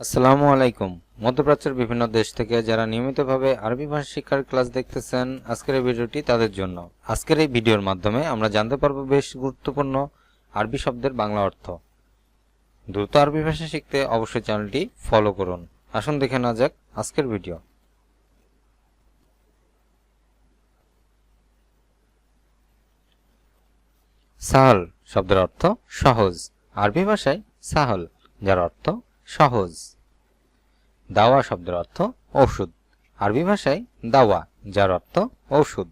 আসসালামু আলাইকুম। মধ্যপ্রাচ্যের বিভিন্ন দেশ থেকে যারা নিয়মিতভাবে আরবি ভাষা শিক্ষার ক্লাস দেখতেছেন, আজকের এই ভিডিওটি তাদের জন্য। আজকের এই ভিডিওর মাধ্যমে আমরা জানতে পারব বেশ গুরুত্বপূর্ণ আরবি শব্দের বাংলা অর্থ। দ্রুত আরবি ভাষা শিখতে অবশ্যই চ্যানেলটি ফলো করুন। আসুন দেখে না যাক আজকের ভিডিও। সাহল শব্দের অর্থ সহজ। আরবি ভাষায় সাহল, যার অর্থ সহজ। দাওয়া শব্দের অর্থ ঔষধ। আরবি ভাষায় দাওয়া, যার অর্থ ঔষধ।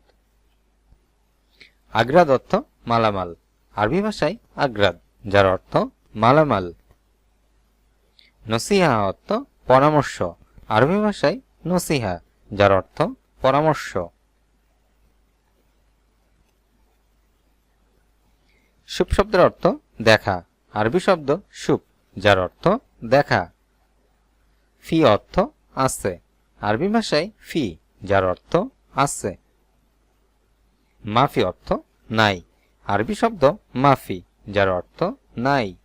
আগ্রাদ অর্থ মালামাল। আরবি ভাষায় আগ্রাদ, যার অর্থ মালামাল। নসিহা অর্থ পরামর্শ। আরবি ভাষায় নসিহা, যার অর্থ পরামর্শ। সুপ শব্দের অর্থ দেখা। আরবি শব্দ সুপ যার অর্থ দেখা। ফি অর্থ আছে। আরবি ভাষায় ফি, যার অর্থ আছে। মাফি অর্থ নাই। আরবি শব্দ মাফি, যার অর্থ নাই।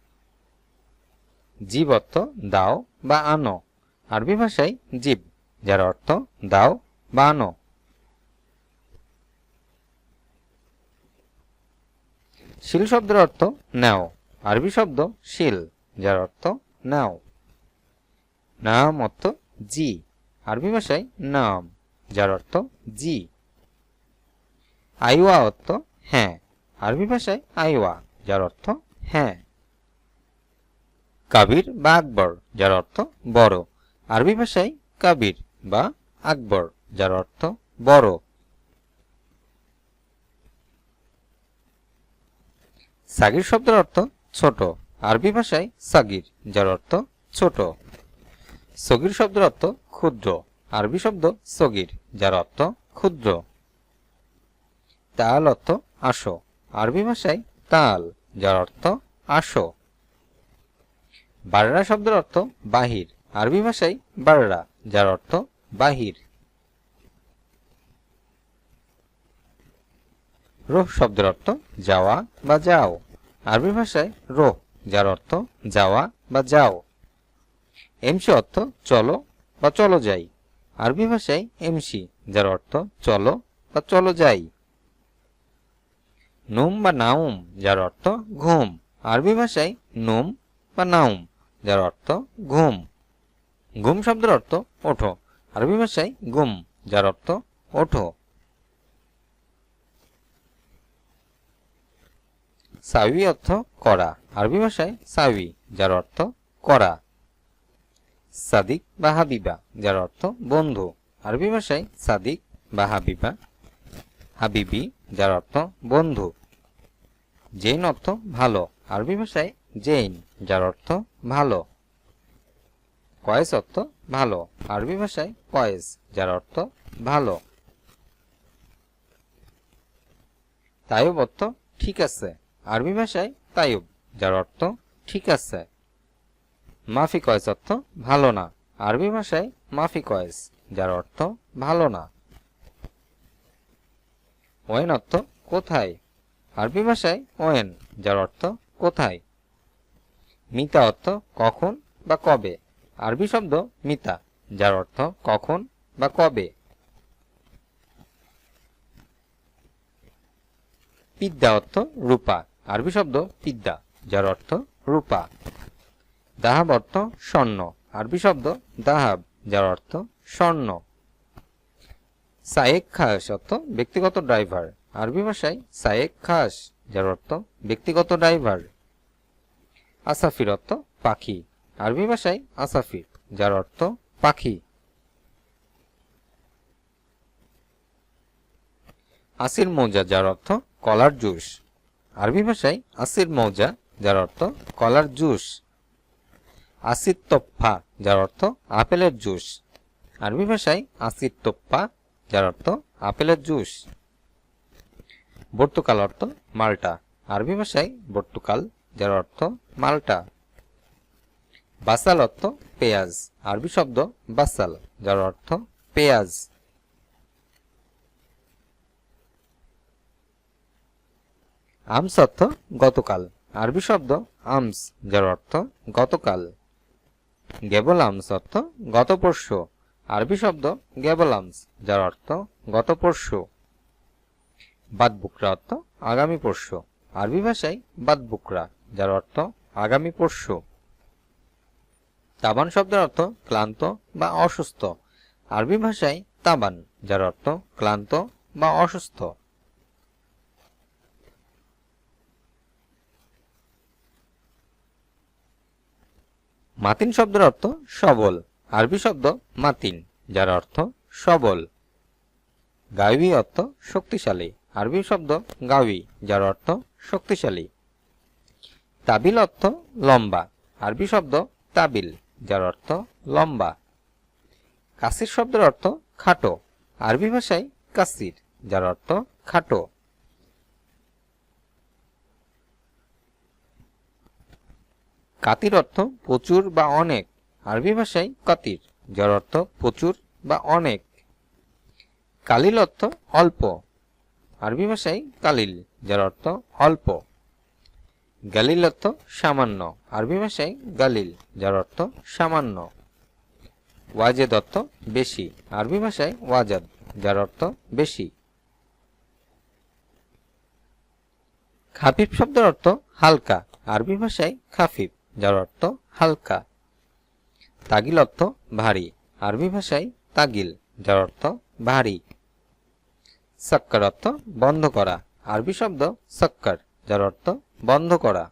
জীব অর্থ দাও বা আনো। আরবি ভাষায় জীব, যার অর্থ দাও বা আনো। শিল শব্দের অর্থ নেও। আরবি শব্দ শিল, যার অর্থ নাও। নাম অর্থ জি। আরবি ভাষায় নাম যার অর্থ জি। আইওয়া অর্থ হ্যাঁ। আরবি ভাষায় আইওয়া যার অর্থ হ্যাঁ। কাবির বা আকবর যার অর্থ বড়। আরবি ভাষায় কাবির বা আকবর যার অর্থ বড়। সাগির শব্দের অর্থ ছোট। আরবি ভাষায় সাগির, যার অর্থ ছোট। সগির শব্দের অর্থ ক্ষুদ্র। আরবি শব্দ সগির, যার অর্থ ক্ষুদ্র। তাল অর্থ আসো। আরবি ভাষায় তাল, যার অর্থ আসো। বাররা শব্দের অর্থ বাহির। আরবি ভাষায় বাররা, যার অর্থ বাহির। রোহ শব্দের অর্থ যাওয়া বা যাও। আরবি ভাষায় রোহ। যার অর্থ যাওয়া বা যাও। এমসি অর্থ চলো বা চলো যাই। আরবি ভাষায় এমসি, যার অর্থ চলো বা চলো যাই। নুম বা নাউম, যার অর্থ ঘুম। আরবি ভাষায় নুম বা নাউম, যার অর্থ ঘুম। ঘুম শব্দের অর্থ ওঠো। আরবি ভাষায় গুম যার অর্থ ওঠো। সাউি অর্থ করা। আরবি ভাষায় সাবি, যার অর্থ করা। সাদিক বা হাবিবা, যার অর্থ বন্ধু। আরবি ভাষায় সাদিক বা হাবিবা, হাবিবি, যার অর্থ বন্ধু। জৈন অর্থ ভালো। আরবি ভাষায় জৈন যার অর্থ ভালো। কয়েস অর্থ ভালো। আরবি ভাষায় কয়েস, যার অর্থ ভালো। তায়ুব অর্থ ঠিক আছে। আরবি ভাষায় তায়ুব যার অর্থ, ঠিক আছে। মাফি কয়েস অর্থ, ভালো না। আরবি ভাষায়, মাফি কয়েস, যার অর্থ, ভালো না। ওয়েন অর্থ, কোথায়? আরবি ভাষায়, ওয়েন, যার অর্থ, কোথায়? মিতা অর্থ, কখন বা কবে? আরবি শব্দ, মিতা, যার অর্থ, কখন বা কবে? পিদ্যা অর্থ, রূপা। আরবি শব্দ পিদ্যা যার অর্থ রূপা। দাহাব অর্থ স্বর্ণ। আরবি শব্দ দাহাব, যার অর্থ স্বর্ণ। সায়েক খাস অর্থ ব্যক্তিগত ড্রাইভার। আরবি ভাষায় সায়েক খাস, যার অর্থ ব্যক্তিগত ড্রাইভার। আসাফির অর্থ পাখি। আরবি ভাষায় আসাফির, যার অর্থ পাখি। আসির মৌজা, যার অর্থ কলার জুস। আরবি ভাষায় আসির মৌজা যার অর্থ কলার জুস। আসির তোপ্পা, যার অর্থ আপেলের জুস। আরবি ভাষায় আসির তোপ্পা, যার অর্থ আপেলের জুস। বর্তুকাল অর্থ মাল্টা। আরবি ভাষায় বর্তুকাল, যার অর্থ মাল্টা। বাসাল অর্থ পেঁয়াজ। আরবি শব্দ বাসাল, যার অর্থ পেঁয়াজ। আমস অর্থ গতকাল। আরবি শব্দ আমস, যার অর্থ গতকাল। গেবলামস অর্থ গত পরশু আরবি শব্দ গেবলামস যার অর্থ গত পরশু বাদ বুকরা অর্থ আগামী পরশু আরবি ভাষায় বাদ বুকরা যার অর্থ আগামী পরশু তাবান শব্দের অর্থ ক্লান্ত বা অসুস্থ। আরবি ভাষায় তাবান, যার অর্থ ক্লান্ত বা অসুস্থ। মাতিন শব্দের অর্থ সবল। আরবি শব্দ মাতিন, যার অর্থ সবল। গাইবি অর্থ শক্তিশালী। আরবি শব্দ গাউই যার অর্থ শক্তিশালী। তাবিল অর্থ লম্বা। আরবি শব্দ তাবিল, যার অর্থ লম্বা। কাসির শব্দের অর্থ খাটো। আরবি ভাষায় কাসির, যার অর্থ খাটো। কাতির অর্থ প্রচুর বা অনেক। আরবি ভাষায় কাতির, যার অর্থ প্রচুর বা অনেক। কালিল অর্থ অল্প। আরবি ভাষায় কালিল, যার অর্থ অল্প। গালিল অর্থ সামান্য। আরবি ভাষায় গালিল, যার অর্থ সামান্য। ওয়াজেদ অর্থ বেশি। আরবি ভাষায় ওয়াজাদ, যার অর্থ বেশি। খাফিফ শব্দের অর্থ হালকা। আরবি ভাষায় খাফিফ। যার অর্থ হালকা। তাগিল অর্থ ভারী। আরবি ভাষায় তাগিল, যার অর্থ ভারী। সাক্কার অর্থ বন্ধ করা। আরবি শব্দ সাক্কার, যার অর্থ বন্ধ করা।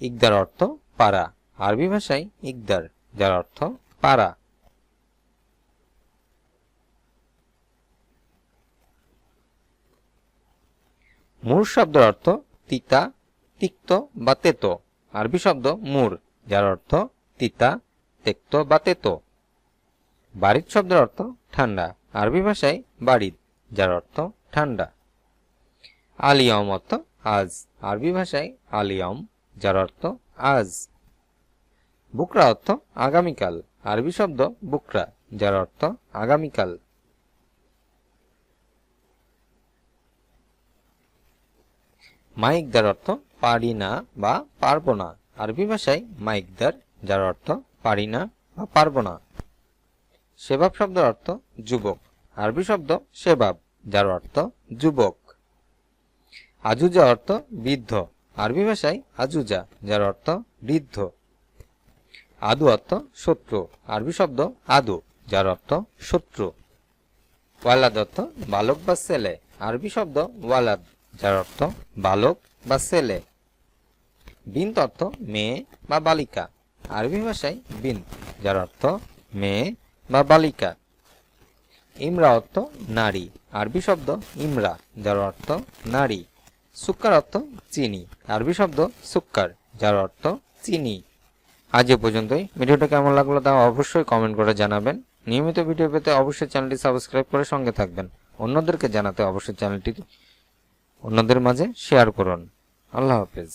ইকদার অর্থ পারা। আরবি ভাষায় ইকদার, যার অর্থ পারা। মূর শব্দের অর্থ তিতা, তিক্ত বা তেতো। আরবি শব্দ মুর, যার অর্থ তিতা, তেক্ত বা তেতো। বাড়ির শব্দের অর্থ ঠান্ডা। আরবি ভাষায় বাড়িদ যার অর্থ ঠান্ডা। আলিয়ম অর্থ আজ। আরবি ভাষায় আলিয়ম, যার অর্থ আজ। বুকরা অর্থ আগামীকাল। আরবি শব্দ বুকরা, যার অর্থ আগামীকাল। মাইক, যার অর্থ পারি না বা পারব না। আরবি ভাষায় মাইকদার, যার অর্থ পারি না বা পারব না। সেবাব শব্দের অর্থ যুবক। আরবি শব্দ সেবাব, যার অর্থ যুবক। আজুজা অর্থ বৃদ্ধ। আরবি ভাষায় আজুজা, যার অর্থ বৃদ্ধ। আদু অর্থ শত্রু। আরবি শব্দ আদু, যার অর্থ শত্রু। ওয়ালাদ অর্থ বালক বা ছেলে। আরবি শব্দ ওয়ালাদ, যার অর্থ বালক বা ছেলে। বিন্ত অর্থ মেয়ে বা বালিকা। আরবি ভাষায় বিন, যার অর্থ মেয়ে বা বালিকা। ইমরা অর্থ নারী। আরবি শব্দ ইমরা, যার অর্থ নারী। সুক্কার অর্থ চিনি। আরবি শব্দ সুক্কার, যার অর্থ চিনি। আজ এ পর্যন্তই। ভিডিওটা কেমন লাগল তা অবশ্যই কমেন্ট করে জানাবেন। নিয়মিত ভিডিও পেতে অবশ্যই চ্যানেলটি সাবস্ক্রাইব করে সঙ্গে থাকবেন। অন্যদেরকে জানাতে অবশ্যই চ্যানেলটি, অন্যদের মাঝে শেয়ার করুন। আল্লাহ হাফেজ।